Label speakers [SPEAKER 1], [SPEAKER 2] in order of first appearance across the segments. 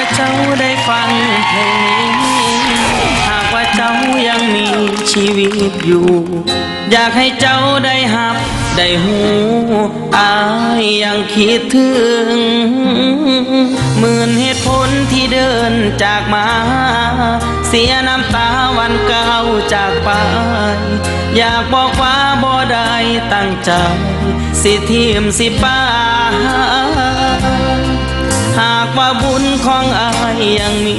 [SPEAKER 1] ว่าเจ้าได้ฟังเพลงนี้ หากว่าเจ้ายังมีชีวิตอยู่ อยากให้เจ้าได้หับ ได้หูอายยังคิดถึงหมื่นเหตุผลที่เดินจากมา เสียน้ำตาวันเก่าจากไป อยากบอกว่าบ่ได้ตั้งใจ สิทีมสิป้า ว่าบุญของอายยังมี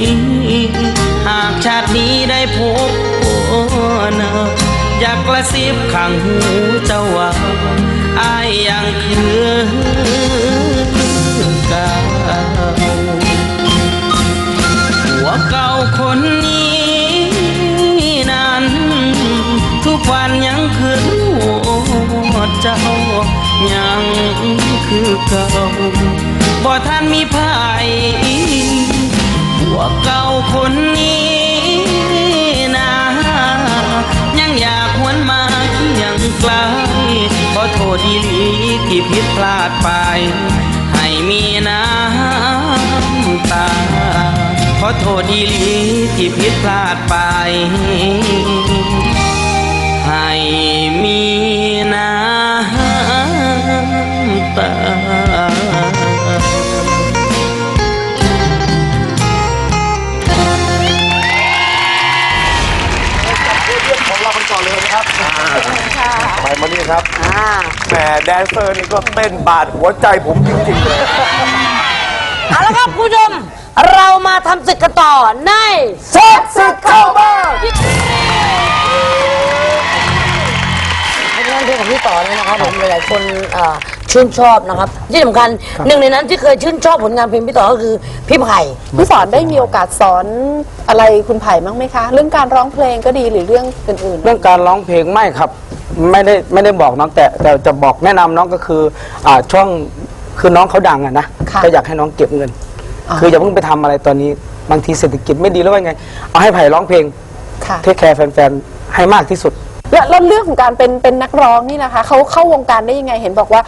[SPEAKER 1] หากชาตินี้ได้พบเนาอยากกระซิบข้างหูเจ้าว่าอายยังคือเก่าหัวเก่าคนนี้นั้น ทุกวันยังคือหัวเจ้ายังคือเก่า บ่ท่านมีภัยหัวเก่าคนนี้นะยังอยากหวนมายังไกลขอโทษดีหลีที่ผิดพลาดไป ให้มีน้ำตา ขอโทษดีหลีที่ผิดพลาดไป ให้มีน้ำตา
[SPEAKER 2] เรากันก่อนเลยนะครับไปมานี่ครับแหมแดนเซอร์นี่ก็เต้นบาดหัวใจผมจริงๆเลย
[SPEAKER 3] เอาละครับคุณผู้ชมเรามาทำศึกกันต่อใน
[SPEAKER 2] เซ็กซ์เข้าบ้าน
[SPEAKER 3] พลงของพี่ต่อเนี่ยนะครับผมหลายๆคนเอ่อชื่นชอบนะครับที่สำคัญหนึ่งในนั้นที่เคยชื่นชอบผลงานเพลงพี่ต่อก็คือพี่ไผ่
[SPEAKER 4] พี่สอนได้มีโอกาสสอนอะไรคุณไผ่บ้างไหมคะ เรื่องการร้องเพลงก็ดีหรือเรื่องอื่น
[SPEAKER 5] เรื่องการร้องเพลงไม่ครับ ไม่ได้ไม่ได้บอกน้องแต่แต่จะบอกแนะนำน้องก็คืออ่าช่วงคือน้องเขาดังอะนะก็อยากให้น้องเก็บเงินคืออย่าเพิ่งไปทำอะไรตอนนี้บางทีเศรษฐกิจไม่ดีแล้วว่าไง เอาให้ไผ่ร้องเพลง
[SPEAKER 4] ๆค่ะ
[SPEAKER 5] เทคแคร์แฟนๆให้มากที่สุด
[SPEAKER 4] แล้วแล้วเรื่องของการเป็นเป็นนักร้องนี่นะคะเขาเข้าวงการได้ยังไงเห็นบอกว่า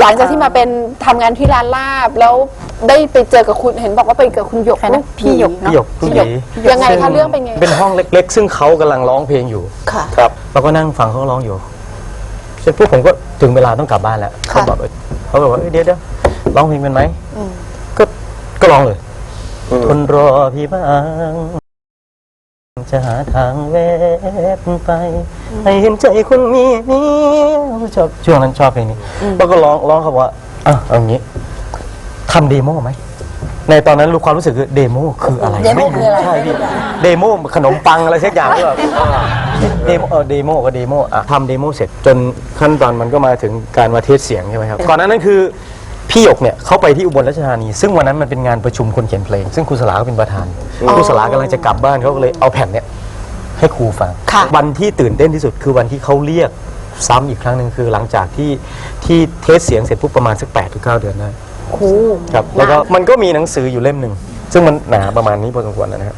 [SPEAKER 4] หลังจากที่มาเป็นทำงานที่ร้านลาบ แล้วได้ไปเจอกับคุณเห็นบอกว่าไปกับคุณหยกลูกพี่หยก
[SPEAKER 6] พี่หยกผู้หยี
[SPEAKER 4] ยังไงคะเรื่องเป็นไง
[SPEAKER 6] เป็นห้องเล็ก ๆ ซึ่งเขากำลังร้องเพลงอยู่
[SPEAKER 4] ค่ะ
[SPEAKER 6] ครับเราก็นั่งฟังเขาร้องอยู่เสร็จปุ๊บผมก็ถึงเวลาต้องกลับบ้านแล้ว
[SPEAKER 4] ค่ะ
[SPEAKER 6] เขาบอกเอ้ยเขาบอกว่าเอ้ยเดี๋ยวเดี๋ยวร้องเพลงเป็นไหมก็ก็ร้องเลยทนรอพี่บ้าง จะหาทางแวะไปให้เห็นใจคนมีนี่ชอบช่วงนั้นชอบเพลงนี้แล้วก็ร้องร้องเขาบอกว่าอะเอางี้ทำเดโมไหมในตอนนั้นรู้ความรู้สึกคือเดโมคืออะไร
[SPEAKER 3] เดโมคืออะไร
[SPEAKER 6] ใช่พี่เดโมขนมปังอะไรสักอย่างที่แบบเดโมเออเดโมก็เดโมอะทำเดโมเสร็จจนขั้นตอนมันก็มาถึงการมาเทสเสียงใช่ไหมครับก่อนหน้านั้นคือ พี่หยกเนี่ยเขาไปที่อุบลราชธานี ซึ่งวันนั้นมันเป็นงานประชุมคนเขียนเพลง ซึ่งครูสลาก็เป็นประธานครูสลากำลังจะกลับบ้านเขาก็เลยเอาแผ่นเนี่ยให้ครูฟัง
[SPEAKER 4] ค่ะ
[SPEAKER 6] วันที่ตื่นเต้นที่สุดคือวันที่เขาเรียกซ้ำอีกครั้งหนึ่งคือหลังจากที่ที่เทสเสียงเสร็จปุ๊บประมาณสักแปดถึงเก้าเดือนได้ครับแล้วก็มันก็มีหนังสืออยู่เล่มหนึ่ง ซึ่งมันหนาประมาณนี้พอสมควรนะครับ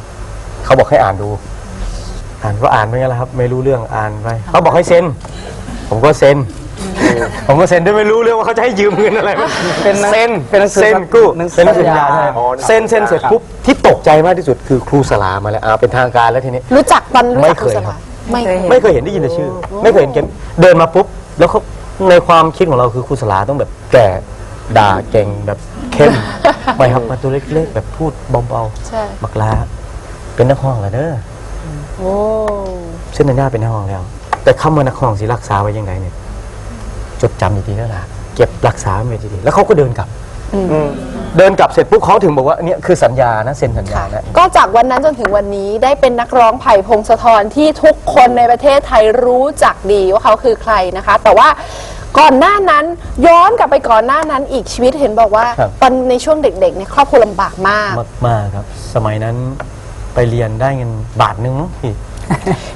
[SPEAKER 6] เขาบอกให้อ่านดู อ่านก็อ่านไปงั้นแหละครับ ไม่รู้เรื่องอ่านไปเขาบอกให้เซ็น ผมก็เซ็น ผมก็เซ็นด้วยไม่รู้เรื่องว่าเขาจะให้ยืมเงินอะไรมา
[SPEAKER 5] เป็นหนัง
[SPEAKER 6] เซ็น
[SPEAKER 5] เป็นหนังสือ
[SPEAKER 6] เซ็นกู้
[SPEAKER 5] หนังสือ
[SPEAKER 6] เป็นหนังสือ
[SPEAKER 5] สั
[SPEAKER 6] สั
[SPEAKER 5] ญ
[SPEAKER 6] ญ
[SPEAKER 5] ญา
[SPEAKER 6] ญาใช่เซ็นเซ็นเสร็จปุ๊บที่ตกใจมากที่สุดคือครูสลามาแล้วอ่าเป็นทางการแล้วทีนี้
[SPEAKER 4] รู้จักตอนรู้
[SPEAKER 6] ไม่
[SPEAKER 4] จัก
[SPEAKER 6] เค
[SPEAKER 4] คุณ
[SPEAKER 6] ย
[SPEAKER 4] ส
[SPEAKER 6] ครั
[SPEAKER 4] ลา
[SPEAKER 6] บ
[SPEAKER 4] ไม่เคย
[SPEAKER 6] ไม่เคยเห็นได้ยินแต่ชื่อ ไม่เคยเห็นแกเดินมาปุ๊บ แล้วเขาในความคิดของเราคือครูสลาต้องแบบแก่ด่าเก่งแบบเข้มไม่ครับมาตัวเล็กๆแบบพูดเบา
[SPEAKER 4] ใช่
[SPEAKER 6] ๆบักลาเป็นนักห้องเหรอเด้อ
[SPEAKER 4] โอ้
[SPEAKER 6] เส้นนัญญาเป็นนักห้องแล้ว แต่คำว่านักห้องสิรักษาไว้ยังไงเนี่ยจดจำดีๆแล้วล่ะเก็บรักษาไว้ดีๆแล้วเขาก็เดินกลับเดินกลับเสร็จปุ๊บเขาถึงบอกว่าเนี่ยคือสัญญานะเซ็นสัญญานะ
[SPEAKER 4] ก็จากวันนั้นจนถึงวันนี้ได้เป็นนักร้องไผ่พงศธรที่ทุกคนในประเทศไทยรู้จักดีว่าเขาคือใครนะคะ แต่ว่าก่อนหน้านั้นย้อนกลับไปก่อนหน้านั้นอีกชีวิตเห็นบอกว่า
[SPEAKER 6] ครับ
[SPEAKER 4] ตอนในช่วงเด็กๆเนี่ยครอบครัวลำบากมาก
[SPEAKER 6] มากมากๆครับ สมัยนั้น ไปเรียนได้เงินบาทหนึงมั้งพี่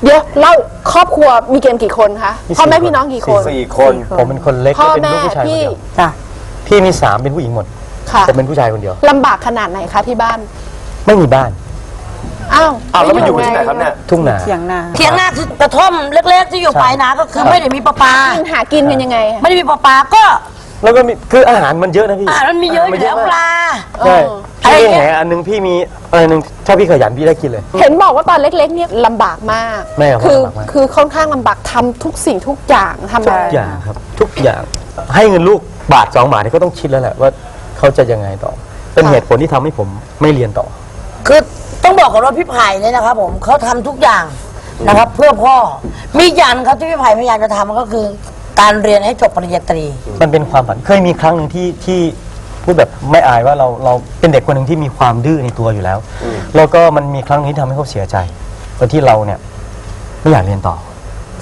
[SPEAKER 4] เดี๋ยวเล่าครอบครัวมีเกณฑ์กี่คนคะ
[SPEAKER 6] มี
[SPEAKER 4] พ่อแม่
[SPEAKER 6] สี่
[SPEAKER 4] พี่น้องกี่คน
[SPEAKER 2] สี่คน
[SPEAKER 6] ผมเป็นคนเล็ก
[SPEAKER 4] พ่อ
[SPEAKER 6] และเป็น
[SPEAKER 4] แม่
[SPEAKER 6] ลูกผู้ชายคน
[SPEAKER 4] พี่
[SPEAKER 6] เดียวพี่มีสามเป็นผู้หญิงหมด
[SPEAKER 4] ค่ะ
[SPEAKER 6] ผมเป็นผู้ชายคนเดียว
[SPEAKER 4] ลำบากขนาดไหนคะที่บ้าน
[SPEAKER 6] ไม่มีบ้าน
[SPEAKER 4] อ้าว
[SPEAKER 2] อ้าวแล้วมาอยู่ที่ไหนครับเนี่ย
[SPEAKER 6] ทุ่งนา
[SPEAKER 3] เถียงนาคือกระท่อมเล็กๆ ที่อยู่ปลายนาก็คือไม่ได้มีประปา
[SPEAKER 4] กินหากินกันยังไงอะ
[SPEAKER 3] ไม่ได้มีประปาก็
[SPEAKER 6] แล้วก็มีคืออาหารมันเยอะนะพี่
[SPEAKER 3] อ่ามันมีเยอะอยู่แล้วปลา
[SPEAKER 6] ใช่
[SPEAKER 3] อะไร
[SPEAKER 6] พี่
[SPEAKER 3] เงี้
[SPEAKER 6] แห
[SPEAKER 3] ย
[SPEAKER 6] อันหนึงพี่มีอะไรหนึง ถ้าพี่ขยันพี่ได้กินเลย
[SPEAKER 4] เห็นบอกว่าตอนเล็กๆเนี่ยลำบากมาก
[SPEAKER 6] แม่ครับ
[SPEAKER 4] คือ
[SPEAKER 6] ลำบากมาก
[SPEAKER 4] คือค่อนข้างลำบากทำทุกสิ่งทุกอย่างทำ
[SPEAKER 6] ทุ
[SPEAKER 4] อะไร
[SPEAKER 6] กอย่างครับ ทุกอย่างให้เงินลูกบาทสองบาทนี่ก็ต้องคิดแล้วแหละว่าเขาจะยังไงต่อ เป็นเหตุผลที่ทำให้ผมไม่เรียนต่อ
[SPEAKER 3] คือต้องบอกก่อนว่าพี่ไผ่เนี่ยนะครับ ผมเขาทำทุกอย่างนะครับ เพื่อพ่อมีอีกอย่างครับที่พี่ไผ่พยายามจะทำก็คือ การเรียนให้จบปริญญาตรี
[SPEAKER 6] มันเป็นความฝันเคยมีครั้งหนึ่งที่ที่ พูดแบบไม่อายว่าเราเราเป็นเด็กคนหนึ่งที่มีความดื้อในตัวอยู่แล้ว แล้วก็มันมีครั้งหนึงที่ทำให้เขาเสียใจตอนที่เราเนี่ยไม่อยากเรียนต่อ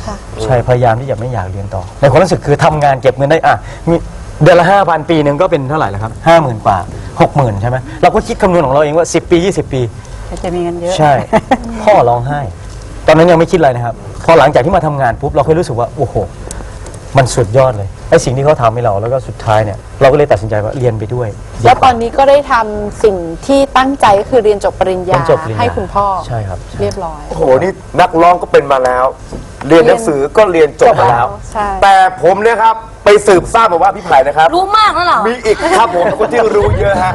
[SPEAKER 4] ค่ะ
[SPEAKER 6] ใช่พยายามที่จะไม่อยากเรียนต่อ ในความรู้สึกคือทำงานเก็บเงินได้อะมีเดือนละห้าพันปีหนึ่งก็เป็นเท่าไหร่แล้วครับห้าหมื่นกว่าหกหมื่นใช่ไหมเราก็คิดคำนวณของเราเองว่า10ปี20ปี
[SPEAKER 7] จะมีเงินเยอะ
[SPEAKER 6] ใช่ พ่อร้องไห้ ตอนนั้นยังไม่คิดอะไรนะครับ พอหลังจากที่มาทำงานปุ๊บเราค่อยรู้สึกว่า โอ้โห มันสุดยอดเลยไอ้สิ่งที่เขาทำให้เราแล้วก็สุดท้ายเนี่ยเราก็เลยตัดสินใจว่าเรียนไปด้วย
[SPEAKER 4] แล้วตอนนี้ก็ได้ทำสิ่งที่ตั้งใจก็คือเรียนจบปริญ
[SPEAKER 6] เรี
[SPEAKER 4] ญาย
[SPEAKER 6] นจบปริญญา
[SPEAKER 4] ให้คุณพ่อ
[SPEAKER 6] ใช่ครับใช่
[SPEAKER 4] เรียบร้อย
[SPEAKER 2] โอ้โห นี่นักร้องก็เป็นมาแล้ว เรียนหนังสือก็เรียนจบมาแล้ว
[SPEAKER 4] ใช่
[SPEAKER 2] แต่ผมเนี่ยครับ ไปสืบทราบมาว่าพี่ไผ่นะครับ
[SPEAKER 3] รู้มากแล้วเหรอ
[SPEAKER 2] มีอีกครับผมเป็นคนที่รู้เยอะฮะ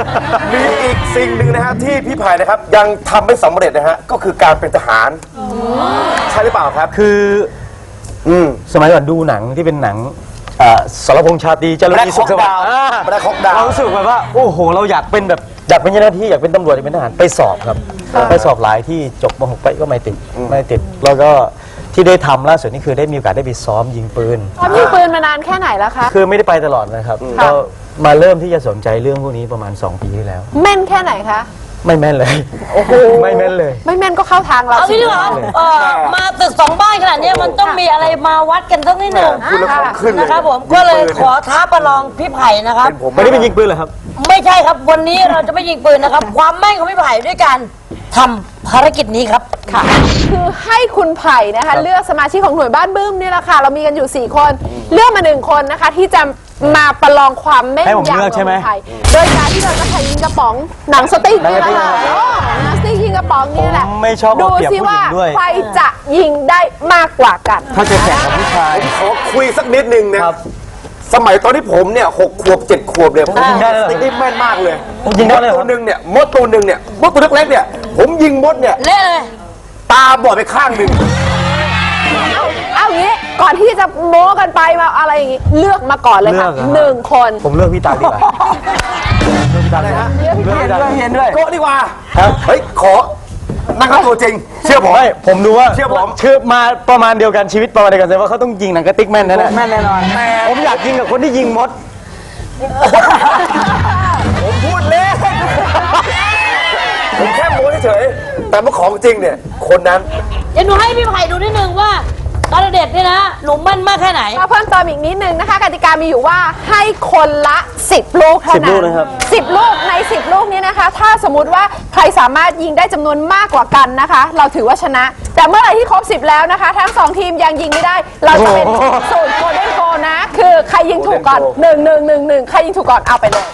[SPEAKER 2] มีอีกสิ่งหนึ่งนะฮะที่พี่ไผ่นะครับ ยังทำไม่สำเร็จนะฮะ ก็คือการเป็นทหาร ใช่หรือเปล่าครับ
[SPEAKER 6] คือ
[SPEAKER 2] อืม
[SPEAKER 6] สมัยก่อนดูหนังที่เป็นหนังอ่าสรพงษ์ชาตรีเจริญ
[SPEAKER 2] Black
[SPEAKER 6] มีสุขสวัส
[SPEAKER 2] Hawk
[SPEAKER 6] ดิ์
[SPEAKER 2] Down
[SPEAKER 6] อ่า
[SPEAKER 2] Black Hawk Down
[SPEAKER 6] เรารู้สึกแบบว่า โอ้โห เราอยากเป็นแบบ อยากเป็นเจ้าหน้าที่อยากเป็นตำรวจอยากเป็นทหารไปสอบครับ ไปสอบหลายที่จบมหกไปก็ไม่ติดไม่ติด แล้วก็ที่ได้ทำล่าสุดนี่คือได้มีโอกาสได้ไปซ้อมยิงปืน
[SPEAKER 4] ตอนมีปืนมานานแค่ไหนแล้วคะ
[SPEAKER 6] คือไม่ได้ไปตลอดนะครับ
[SPEAKER 4] ค่ะ
[SPEAKER 6] ก็มาเริ่มที่จะสนใจเรื่องพวกนี้ประมาณ 2 ปีที่แล้ว
[SPEAKER 4] แม่นแค่ไหนคะ
[SPEAKER 6] ไม่แม่นเลย ไม่แม่นเลย
[SPEAKER 4] ไม่แม่นก็เข้าทางเรา
[SPEAKER 3] เอา
[SPEAKER 4] สิ
[SPEAKER 3] พี่ดีกว่าเอ่อมาตึกสองบ้านขนาดเนี้ยมันต้องมีอะไรมาวัดกันสักนิดหนึ่ง
[SPEAKER 2] พูดแล้วของขึ้นเลย
[SPEAKER 3] นะครับผมก็เลยขอท้าประลองพี่ไผ่นะครับ
[SPEAKER 2] เป็นผม
[SPEAKER 6] ไม่ได้เป็นยิงปืนเหรอครับ
[SPEAKER 3] ไม่ใช่ครับวันนี้เราจะไม่ยิงปืนนะครับ ความแม่นของพี่ไผ่ด้วยการทำภารกิจนี้ครับ
[SPEAKER 4] ค่ะ คือให้คุณไผ่นะคะ เลือกสมาชิกของหน่วยบ้านบึ้มนี่แหละค่ะ เรามีกันอยู่ 4 คน เลือกมาหนึ่งคนนะคะ ที่จะ มาประลองความแม่น
[SPEAKER 6] ให้ผม
[SPEAKER 4] ยำ
[SPEAKER 6] เลือกใช่ไหม
[SPEAKER 4] ของคุณไผ่โดยการที่เราจะใช้ยิงกระป๋องหนังสติ๊กนี่แหละค่ะอ๋อหนังสติ๊กยิงกระป๋องนี่แหละ
[SPEAKER 6] ผมไม่ชอบ
[SPEAKER 4] ดู
[SPEAKER 6] เอาเปรียบ
[SPEAKER 4] สิ
[SPEAKER 6] ผู้หญิง
[SPEAKER 4] ว่า
[SPEAKER 6] ด้วย
[SPEAKER 4] ใครจะยิงได้มากกว่ากัน
[SPEAKER 6] ถ้าจะแข่งกับผู้ชาย
[SPEAKER 2] ขอคุยสักนิดนึงนะ
[SPEAKER 6] ครับ
[SPEAKER 2] สมัยตอนที่ผมเนี่ยหกขวบเจ็ดขวบเนี่ยผม
[SPEAKER 6] ยิงได้เลยเหรอ
[SPEAKER 2] สติ๊กได้แม่นมากเลย
[SPEAKER 6] ยิงได้เลยเหรอ
[SPEAKER 2] มตัวหนึ่งเนี่ยมดตัวหนึ่งเนี่ยมดตัวเล็กๆเนี่ย ผมยิงมดเนี่ย
[SPEAKER 3] เละเลย
[SPEAKER 2] ตาบอดไปข้างหนึ่ง
[SPEAKER 4] เอาเอางี้ ก่อนที่จะโม้กันไปมาอะไรอย่างงี้เลือกมาก่อนเลยค่ะ
[SPEAKER 6] เลือกเหรอ
[SPEAKER 4] หนึ่งคน
[SPEAKER 6] ผมเลือกพี่ตาดีกว่าเลือกพี่ตาดีกว่าผมเลือกพี่ตาดีกว่า
[SPEAKER 5] เห็นด้วย
[SPEAKER 2] โกะดีกว่า
[SPEAKER 6] ครับ
[SPEAKER 2] เฮ้ย ขอ นั่งครับตัวจริง เชื่อผม
[SPEAKER 6] ไม่ผมดูว่า
[SPEAKER 2] เชื่อผม
[SPEAKER 6] คือมาประมาณเดียวกันชีวิตประมาณเดียวกันแสดงว่าเขาต้องยิงหนังกระติกแม่นแน่ๆ
[SPEAKER 5] แม่นแน่นอน
[SPEAKER 6] ผมอยากยิงกับคนที่ยิงมด
[SPEAKER 2] ผมพูดเล่นผมแค่โม้เฉยๆแต่เมื่อของจริงเนี่ย คนนั้น
[SPEAKER 3] เดี๋ยวหนูให้พี่ไผ่ดูนิดนึงว่า ตอนเด็กเนี่ยนะ หนูมั่นมากแค่ไหน
[SPEAKER 4] มาเพิ่มเติมอีกนิดนึงนะคะกติกามีอยู่ว่าให้คนละ 10 ลูกเท่า
[SPEAKER 6] 10
[SPEAKER 4] นั้
[SPEAKER 6] ลู
[SPEAKER 4] น
[SPEAKER 6] กนะครับ
[SPEAKER 4] 10ลูกใน 10 ลูกนี้นะคะ ถ้าสมมติว่าใครสามารถยิงได้จำนวนมากกว่ากันนะคะ เราถือว่าชนะ แต่เมื่อไหร่ที่ครบ 10 แล้วนะคะ ทั้งสองทีมยังยิงไม่ได้ เราจะเป็นสูตรโกลเด้นโกนะ คือใครยิงถูกก่อน1 1 1 1ใครยิงถูกก่อนเอาไปเลย